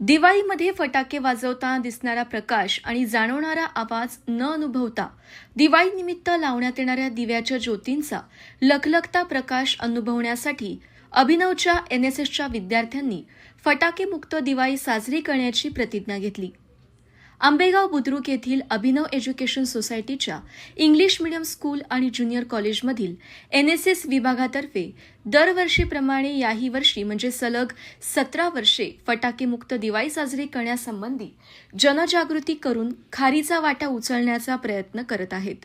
दिवाळीमध्ये फटाके वाजवताना दिसणारा प्रकाश आणि जाणवणारा आवाज न अनुभवता दिवाळीनिमित्त लावण्यात येणाऱ्या दिव्याच्या ज्योतींचा लखलखता प्रकाश अनुभवण्यासाठी अभिनवच्या एन एस एसच्या विद्यार्थ्यांनी फटाकेमुक्त दिवाळी साजरी करण्याची प्रतिज्ञा घेतली. आंबेगाव बुद्रुक येथील अभिनव एज्युकेशन सोसायटीच्या इंग्लिश मीडियम स्कूल आणि ज्युनियर कॉलेजमधील एन एस एस विभागातर्फे दरवर्षीप्रमाणे याही वर्षी म्हणजे सलग सतरा वर्षे फटाकेमुक्त दिवाळी साजरी करण्यासंबंधी जनजागृती करून खारीचा वाटा उचलण्याचा प्रयत्न करत आहेत.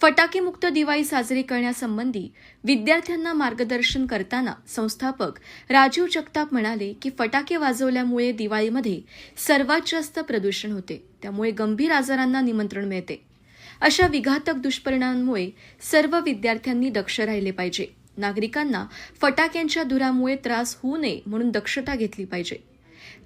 फटाकेमुक्त दिवाळी साजरी करण्यासंबंधी विद्यार्थ्यांना मार्गदर्शन करताना संस्थापक राजीव जगताप म्हणाले की फटाके वाजवल्यामुळे दिवाळीमध्ये सर्वात जास्त प्रदूषण होते. त्यामुळे गंभीर आजारांना निमंत्रण मिळते. अशा विघातक दुष्परिणामांमुळे सर्व विद्यार्थ्यांनी दक्ष राहिले पाहिजे. नागरिकांना फटाक्यांच्या धुरामुळे त्रास होऊ नये म्हणून दक्षता घेतली पाहिजे.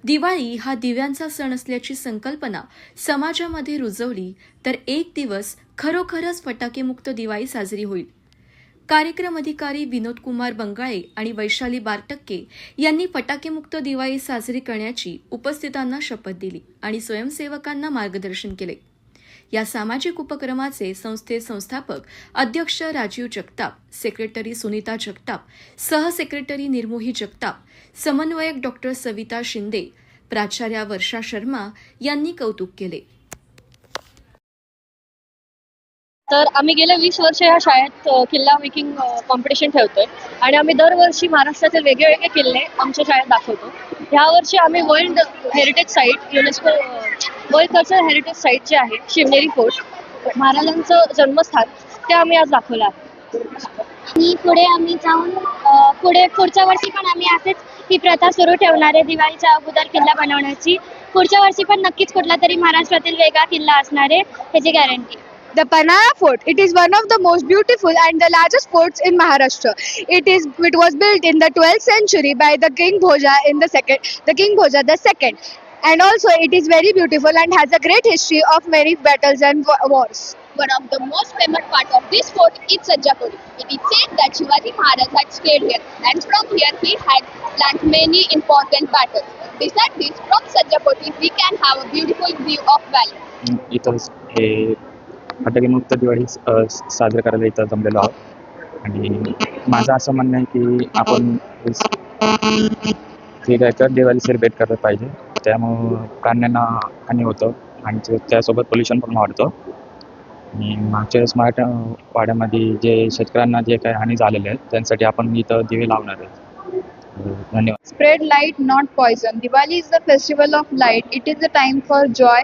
दिवाळी हा दिव्यांचा सण असल्याची संकल्पना समाजामध्ये रुजवली तर एक दिवस खरोखरच फटाकेमुक्त दिवाळी साजरी होईल. कार्यक्रम अधिकारी विनोद कुमार बंगाळे आणि वैशाली बारटक्के यांनी फटाकेमुक्त दिवाळी साजरी करण्याची उपस्थितांना शपथ दिली आणि स्वयंसेवकांना मार्गदर्शन केले. या सामाजिक उपक्रमाचे संस्थे संस्थापक अध्यक्ष राजीव जगताप सेक्रेटरी सुनीता जगताप सहसेक्रेटरी निर्मोही जगताप समन्वयक डॉक्टर सविता शिंदे प्राचार्या वर्षा शर्मा यांनी कौतुक केले. तर आम्ही गेले वीस वर्ष या शाळेत किल्ला मेकिंग कॉम्पिटिशन ठेवतोय. आणि आम्ही दरवर्षी महाराष्ट्रातील वेगवेगळे किल्ले आमच्या शाळेत दाखवतो. यावर्षी आम्ही world heritage site UNESCO world heritage site जे आहे शिवनेरी फोर्ट महाराजांचं जन्मस्थान ते आम्ही आज दाखवलं आहे आणि पुढे आम्ही जाऊन पुढे पुढच्या वर्षी पण आम्ही असेच ही प्रथा सुरू ठेवणार आहे दिवाळीच्या अगोदर किल्ला बनवण्याची पुढच्या वर्षी पण नक्कीच कुठला तरी महाराष्ट्रातील वेगळा किल्ला असणार आहे ह्याची guarantee The Panaya Fort. It is one of the most beautiful and the largest forts in Maharashtra. It is it was built in the 12th century by the King Bhoja in the second the King Bhoja the second. And also it is very beautiful and has a great history of many battles and wa- wars. One of the most famous part of this fort is Sajjapuri. It is said that Shivaji Maharaj had stayed here and from here he had planned many important battles. Besides this, from Sajjapuri we can have a beautiful view of valley. इथं हे फटाकेमुक्त दिवाळी अ, साजरं करायला इथं जमलेलो आहोत आणि माझं असं म्हणणं आहे की आपण ठीक आहे तर दिवाळी सेलिब्रेट करायला पाहिजे त्यामुळं प्राण्यांना हानी होतं. आणि त्यासोबत पोल्युशन पण वाढतं. आणि मागच्या वेळेस मराठा वाड्यामध्ये जे शेतकऱ्यांना जे काही हानी झालेले आहेत त्यांसाठी आपण इथं दिवे लावणार आहेत. धन्यवाद. Spread light not poison. Diwali is the festival of light it is the time for joy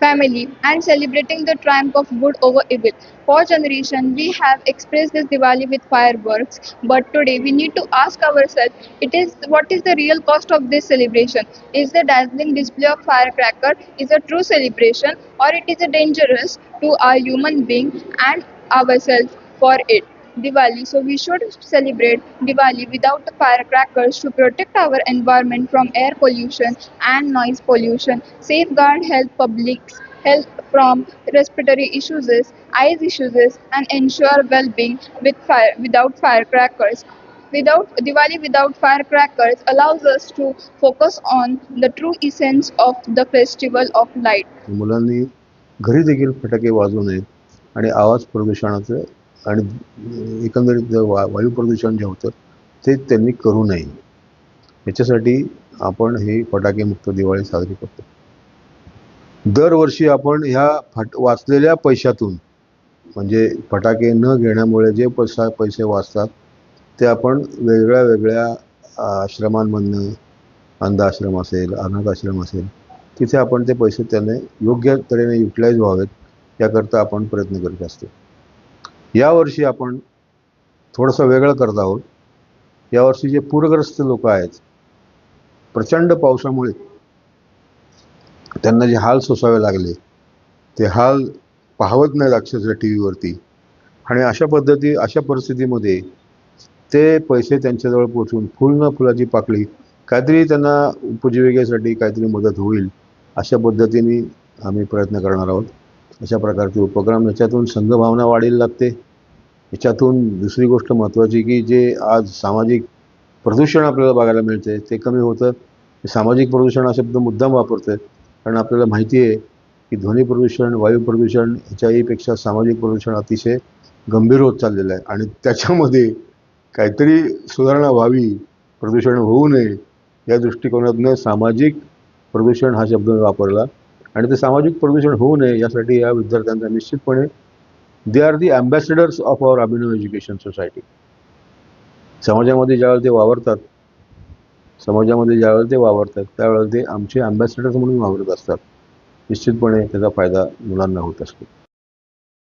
family, and celebrating the triumph of good over evil. For generation, we have expressed this Diwali with fireworks, but today we need to ask ourselves: It is what is the real cost of this celebration? Is the dazzling display of firecracker is a true celebration, or it is a dangerous to our human being and ourselves for it? Diwali. So we should celebrate Diwali without the firecrackers to protect our environment from air pollution and noise pollution, safeguard health public's health from respiratory issues, eyes issues, and ensure well-being with fire without firecrackers. Without Diwali without firecrackers allows us to focus on the true essence of the festival of light. मुलांनी घरी देखील फटाके वाजवू नयेत आणि आवाज प्रदूषणाचं आणि एकंदरीत जे वा वायू प्रदूषण जे होतं ते त्यांनी करू नये. याच्यासाठी आपण हे फटाकेमुक्त दिवाळी साजरी करतो. दरवर्षी आपण ह्या फट वाचलेल्या पैशातून म्हणजे फटाके न घेण्यामुळे जे पैसा पैसे वाचतात ते आपण वेगळ्या वेगळ्या आश्रमांमधनं अंधाश्रम असेल अनाथ आश्रम असेल तिथे आपण ते पैसे त्याने योग्य तऱ्हेने युटिलाइज व्हावेत याकरता आपण प्रयत्न करीत असतो. यावर्षी आपण थोडंसं वेगळं करत आहोत. यावर्षी जे पूरग्रस्त लोक आहेत प्रचंड पावसामुळे त्यांना जे हाल सोसावे लागले ते हाल पाहवत नाहीत अक्षरशः टी व्हीवरती आणि अशा पद्धती अशा परिस्थितीमध्ये ते पैसे त्यांच्याजवळ पोचून फुल न फुलाची पाकळी काहीतरी त्यांना उपजीविकेसाठी काहीतरी मदत होईल अशा पद्धतीने आम्ही प्रयत्न करणार आहोत. अशा प्रकारचे उपक्रम याच्यातून संघभावना वाढीला लागते. याच्यातून दुसरी गोष्ट महत्त्वाची की जे आज सामाजिक प्रदूषण आपल्याला बघायला मिळते ते कमी होतं. सामाजिक प्रदूषण हा शब्द मुद्दाम वापरतो आहे कारण आपल्याला माहिती आहे की ध्वनी प्रदूषण वायू प्रदूषण ह्याच्याहीपेक्षा सामाजिक प्रदूषण अतिशय गंभीर होत चाललेलं आहे. आणि त्याच्यामध्ये काहीतरी सुधारणा व्हावी प्रदूषण होऊ नये या दृष्टिकोनातनं सामाजिक प्रदूषण हा शब्द मी वापरला. आणि ते सामाजिक प्रदूषण होऊ नये यासाठी या विद्यार्थ्यांचा निश्चितपणे they are the ambassadors of our Abhinav education society समाजामध्ये ज्यावेळेला ते वावरतात समाजामध्ये ज्यावेळेला ते वावरतात त्यावेळेला ते आमचे अँबॅसेडर्स म्हणून वावरत असतात. निश्चितपणे त्याचा फायदा मुलांना होत असतो.